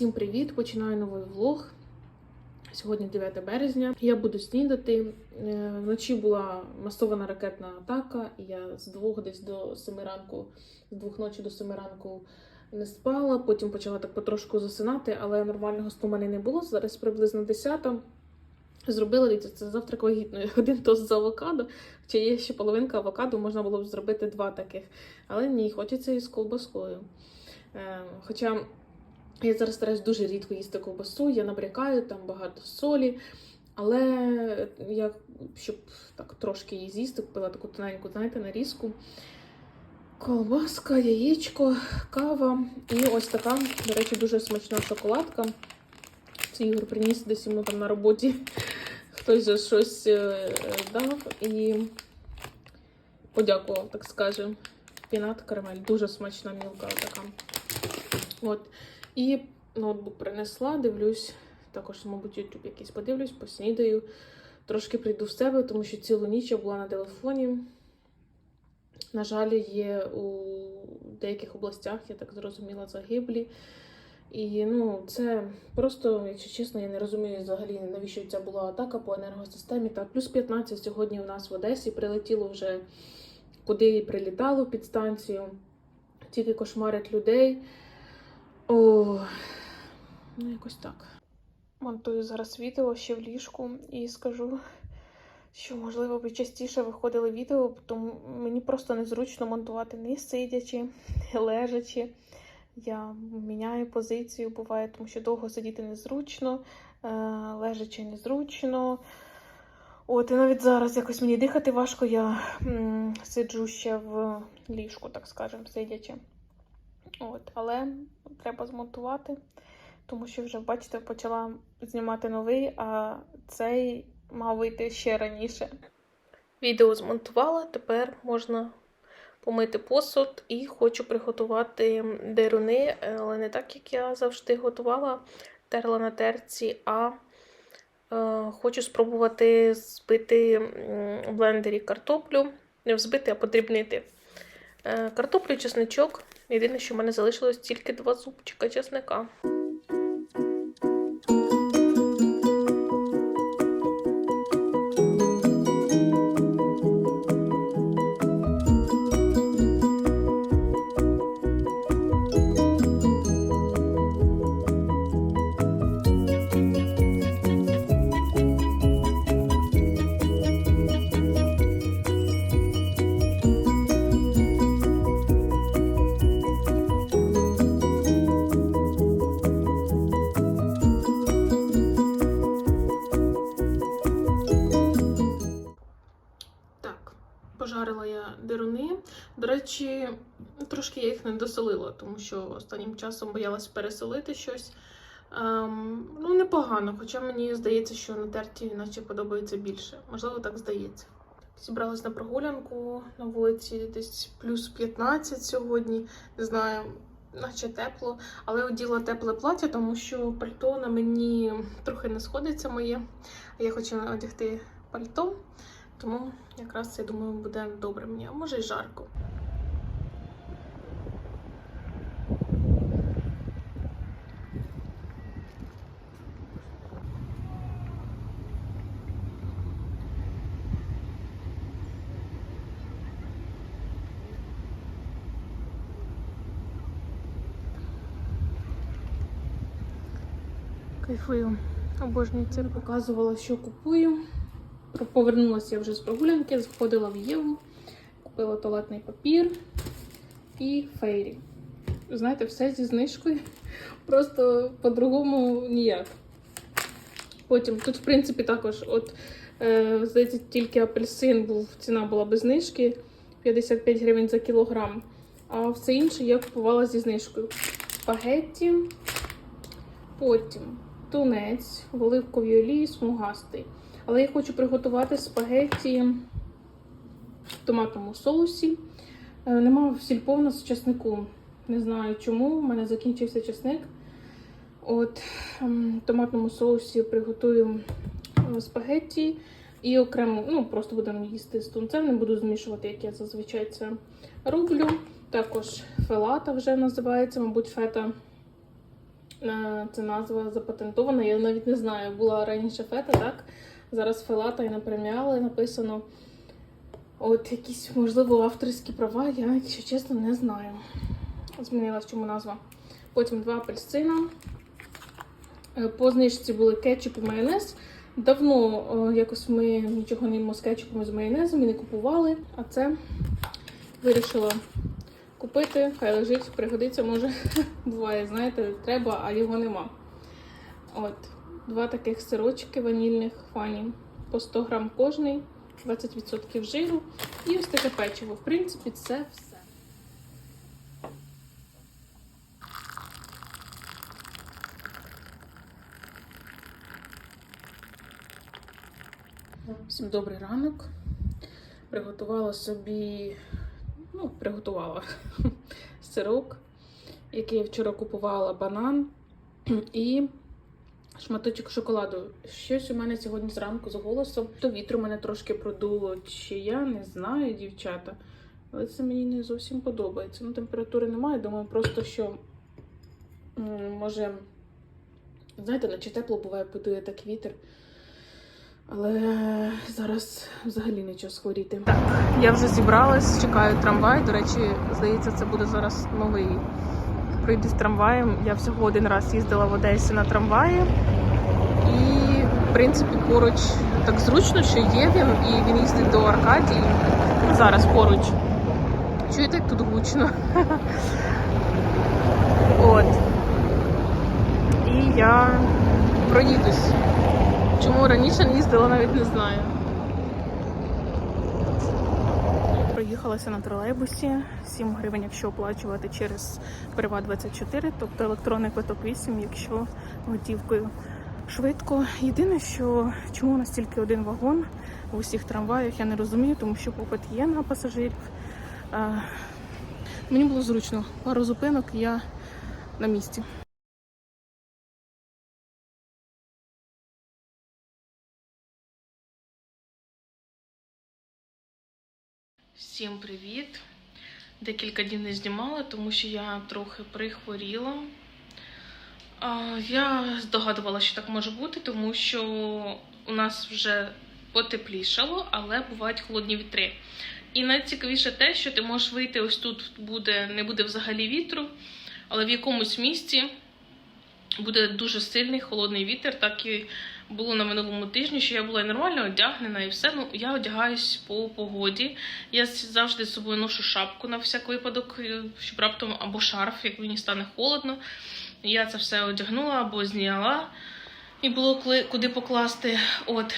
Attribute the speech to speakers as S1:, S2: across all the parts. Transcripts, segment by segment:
S1: Всім привіт! Починаю новий влог. Сьогодні 9 березня. Я буду снідати. Е, Вночі була масована ракетна атака, і я з двох десь до семи ранку, з двох ночі до семи ранку не спала. Потім почала так потрошку засинати, але нормального сну мене не було. Зараз приблизно 10. Зробила це завтрак вагітної. Один тост з авокадо. Чи є ще половинка авокадо, можна було б зробити два таких. Але ні, хочеться із ковбаскою. Е, Хоча я зараз стараюсь дуже рідко їсти ковбасу, я набрякаю, там багато солі. Але я, щоб так трошки її з'їсти, купила таку тоненьку, знаєте, нарізку. Колбаска, яєчко, кава і ось така, до речі, дуже смачна шоколадка. Це Ігор приніс десь йому там на роботі. Хтось же щось е, дав і подякував, так скажемо. Пінат карамель. Дуже смачна мілка така. От. І ноутбук принесла, дивлюсь, також, мабуть, YouTube якийсь подивлюсь, поснідаю. Трошки прийду в себе, тому що цілу ніч я була на телефоні. На жаль, є у деяких областях, я так зрозуміла, загиблі. І ну, це просто, якщо чесно, я не розумію взагалі, навіщо ця була атака по енергосистемі. Та плюс 15 сьогодні у нас в Одесі прилетіло вже куди прилітало під станцію. Тільки кошмарять людей. О, ну якось так. Монтую зараз відео ще в ліжку і скажу, що можливо би частіше виходили відео, тому мені просто незручно монтувати не сидячи, не лежачи. Я міняю позицію, буває, тому що довго сидіти незручно, е, лежачи незручно. От, і навіть зараз якось мені дихати важко, я м, сиджу ще в ліжку, так скажемо, сидячи. От, але треба змонтувати, тому що вже, бачите, почала знімати новий, а цей мав вийти ще раніше. Відео змонтувала, тепер можна помити посуд і хочу приготувати деруни, але не так, як я завжди готувала, терла на терці, а е, хочу спробувати збити в блендері картоплю. Не взбити, а подрібнити. Е, Картоплю, чесничок. Єдине, що в мене залишилось тільки два зубчика чесника. Досолила, тому що останнім часом боялась пересолити щось. Ем, ну, непогано, хоча мені здається, що на терті наче подобається більше. Можливо, так здається. Зібралась на прогулянку на вулиці десь плюс 15 сьогодні. Не знаю, наче тепло. Але оділа тепле плаття, тому що пальто на мені трохи не сходиться моє. А я хочу одягти пальто. Тому якраз я думаю, буде добре мені, а може й жарко. Кайфую. Обожнюю це. Показувала, що купую. Повернулася я вже з прогулянки, заходила в Єву, купила туалетний папір і фейрі. Знаєте, все зі знижкою. Просто по-другому ніяк. Потім тут, в принципі, також, от, е, здається, тільки апельсин був, ціна була без знижки 55 гривень за кілограм. А все інше я купувала зі знижкою. Спагетті, потім тунець в оливковій олії смугастий. Але я хочу приготувати спагетті в томатному соусі. Е, Нема сільпо в нас чеснику. Не знаю чому. У мене закінчився чесник. От ем, в томатному соусі приготую е, спагетті і окремо, ну просто будемо їсти з тунцем. Не буду змішувати, як я зазвичай це роблю. Також фелата вже називається, мабуть, фета. Це назва запатентована. Я навіть не знаю. Була раніше фета, так? Зараз фелата і на преміали написано. От якісь, можливо, авторські права, я, якщо чесно, не знаю. Змінилась чому назва. Потім два апельсина. Е, По знижці були кетчуп і майонез. Давно е, якось ми нічого не їмо з кетчупом і з майонезом і не купували. А це вирішила купити, хай лежить, пригодиться, може. Буває, знаєте, треба, а його нема. От, два таких сирочки ванільних фані по 100 грам кожний, 20% жиру. І ось таке печиво. В принципі, це все. Всім добрий ранок. Приготувала собі, ну, приготувала сирок, який я вчора купувала банан і шматочок шоколаду. Щось у мене сьогодні зранку з голосом. То вітру мене трошки продуло, чи я не знаю, дівчата. Але це мені не зовсім подобається. Ну, температури немає. Думаю, просто що може, знаєте, наче тепло буває, подує так вітер. Але зараз взагалі нічого схворіти. Так, я вже зібралась, чекаю трамвай. До речі, здається, це буде зараз новий. Прийду з трамваєм. Я всього один раз їздила в Одесі на трамваї. І, в принципі, поруч так зручно, що є він, і він їздить до Аркадії. Зараз поруч. Чуєте, як тут гучно? От. І я проїдусь. Чому раніше не їздила, навіть не знаю. Проїхалася на тролейбусі 7 гривень, якщо оплачувати через Приват 24, тобто електронний квиток 8, якщо готівкою. Швидко. Єдине, що чому настільки один вагон в усіх трамваях, я не розумію, тому що попит є на пасажирів. Мені було зручно. Пару зупинок я на місці. Всім привіт! Декілька днів не знімала, тому що я трохи прихворіла. Я здогадувала, що так може бути, тому що у нас вже потеплішало, але бувають холодні вітри. І найцікавіше те, що ти можеш вийти ось тут буде, не буде взагалі вітру, але в якомусь місці буде дуже сильний холодний вітер, так і було на минулому тижні, що я була нормально одягнена і все. Ну, я одягаюсь по погоді. Я завжди з собою ношу шапку на всяк випадок, е, щоб раптом або шарф, як мені стане холодно. Я це все одягнула або зняла, і було куди покласти. От.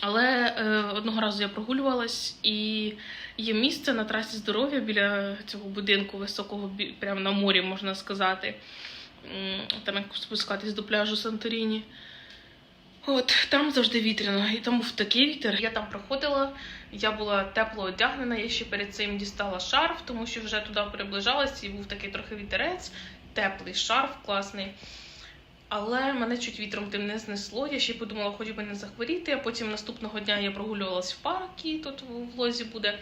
S1: Але е, одного разу я прогулювалась, і є місце на трасі здоров'я біля цього будинку високого, прямо на морі, можна сказати. Там як спускатись до пляжу Санторіні. От там завжди вітряно, і там був такий вітер. Я там проходила, я була тепло одягнена. Я ще перед цим дістала шарф, тому що вже туди приближалась, і був такий трохи вітерець, теплий шарф, класний. Але мене чуть вітром тим не знесло. Я ще подумала, хоч би не захворіти. А потім наступного дня я прогулювалась в паркі, тут в лозі буде.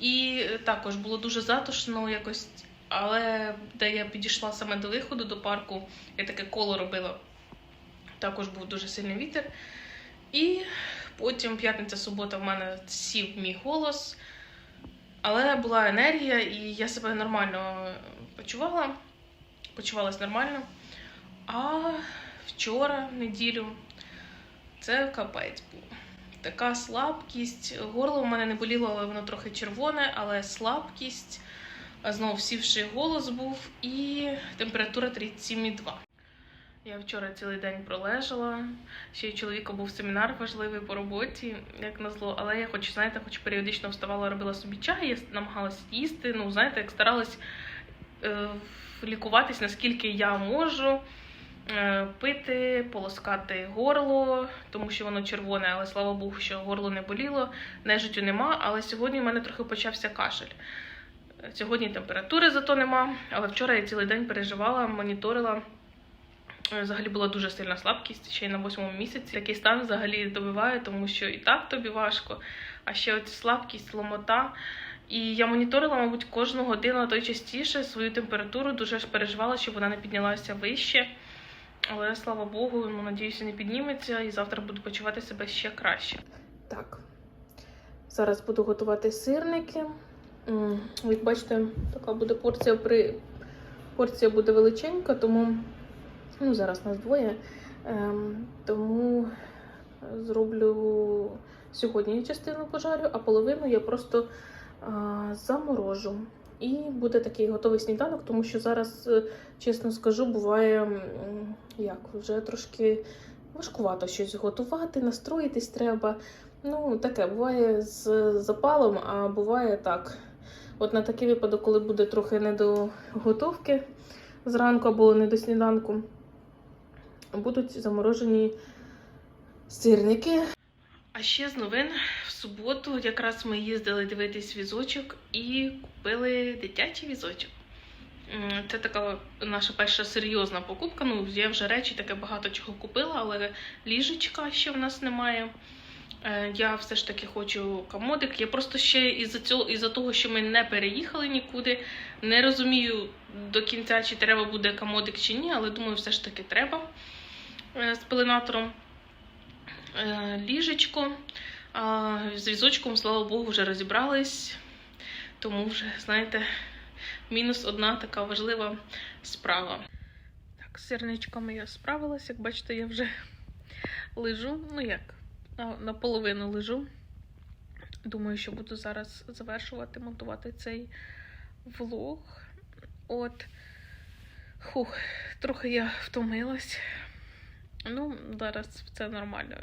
S1: І також було дуже затишно якось. Але де я підійшла саме до виходу до парку, я таке коло робила. Також був дуже сильний вітер. І потім п'ятниця-субота в мене сів мій голос. Але була енергія, і я себе нормально почувала. Почувалась нормально. А вчора, неділю, це капець був. Така слабкість. Горло в мене не боліло, але воно трохи червоне, але слабкість. Знову сівший голос був і температура 37,2. Я вчора цілий день пролежала. Ще й чоловіка був семінар важливий по роботі, як назло. Але я хоч, знаєте, хоч періодично вставала, робила собі чай, я намагалась їсти. Ну, знаєте, як старалась е, лікуватись, наскільки я можу. Е, Пити, полоскати горло, тому що воно червоне, але слава Богу, що горло не боліло, нежиттю нема. Але сьогодні в мене трохи почався кашель. Сьогодні температури зато нема, але вчора я цілий день переживала, моніторила. Е, Взагалі була дуже сильна слабкість ще й на восьмому місяці. Такий стан взагалі добиває, тому що і так тобі важко, а ще оця слабкість, ломота. І я моніторила, мабуть, кожну годину, а то й частіше свою температуру, дуже ж переживала, щоб вона не піднялася вище. Але слава Богу, ну, надіюся, не підніметься, і завтра буду почувати себе ще краще. Так, зараз буду готувати сирники. Як бачите, така буде порція при порція буде величенька, тому ну, зараз нас двоє. Ем, тому зроблю сьогодні частину пожарю, а половину я просто а, заморожу. І буде такий готовий сніданок, тому що зараз, е, чесно скажу, буває як вже трошки важкувато щось готувати, настроїтись треба. Ну, таке буває з запалом, а буває так. От на такий випадок, коли буде трохи не до готовки зранку або не до сніданку, будуть заморожені сирники. А ще з новин в суботу якраз ми їздили дивитись візочок і купили дитячий візочок. Це така наша перша серйозна покупка. Ну, я вже речі таке багато чого купила, але ліжечка ще в нас немає. Е, Я все ж таки хочу комодик. Я просто ще із-за цього, із-за того, що ми не переїхали нікуди, не розумію до кінця, чи треба буде комодик чи ні, але думаю, все ж таки треба з пеленатором. Е, Ліжечко. З візочком, слава Богу, вже розібрались. Тому вже, знаєте, мінус одна така важлива справа. Так, з я справилась. Як бачите, я вже лежу. Ну як, наполовину лежу. Думаю, що буду зараз завершувати монтувати цей влог. От. Хух, трохи я втомилась. Ну, зараз все нормально.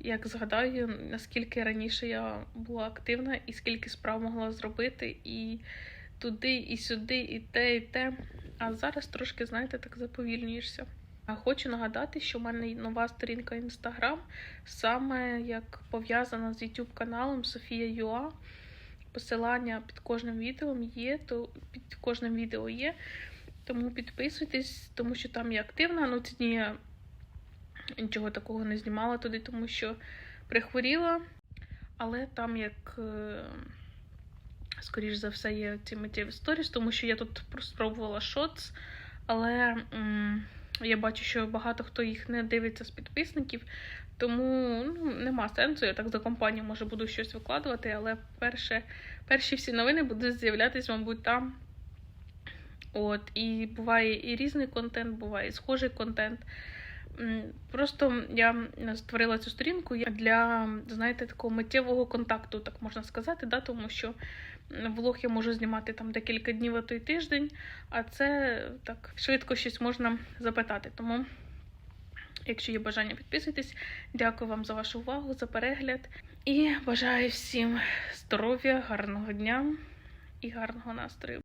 S1: Як згадаю, наскільки раніше я була активна і скільки справ могла зробити, і туди, і сюди, і те, і те. А зараз трошки, знаєте, так заповільнюєшся. Хочу нагадати, що в мене нова сторінка Інстаграм, саме як пов'язана з YouTube каналом Софія Юа. Посилання під кожним відео є, то під кожним відео є. Тому підписуйтесь, тому що там я активна. Ну, дні я нічого такого не знімала туди, тому що прихворіла. Але там як. е, Скоріш за все, є ці миттєві сторіс, тому що я тут спробувала шоц, але м, я бачу, що багато хто їх не дивиться з підписників, тому ну, нема сенсу. Я так за компанію може буду щось викладувати, але перше, перші всі новини будуть з'являтися, мабуть, там. От, і буває і різний контент, буває і схожий контент. Просто я створила цю сторінку для, знаєте, такого миттєвого контакту, так можна сказати, да? тому що влог я можу знімати там декілька днів, а то й тиждень, а це так швидко щось можна запитати. Тому, якщо є бажання, підписуйтесь. Дякую вам за вашу увагу, за перегляд. І бажаю всім здоров'я, гарного дня і гарного настрою.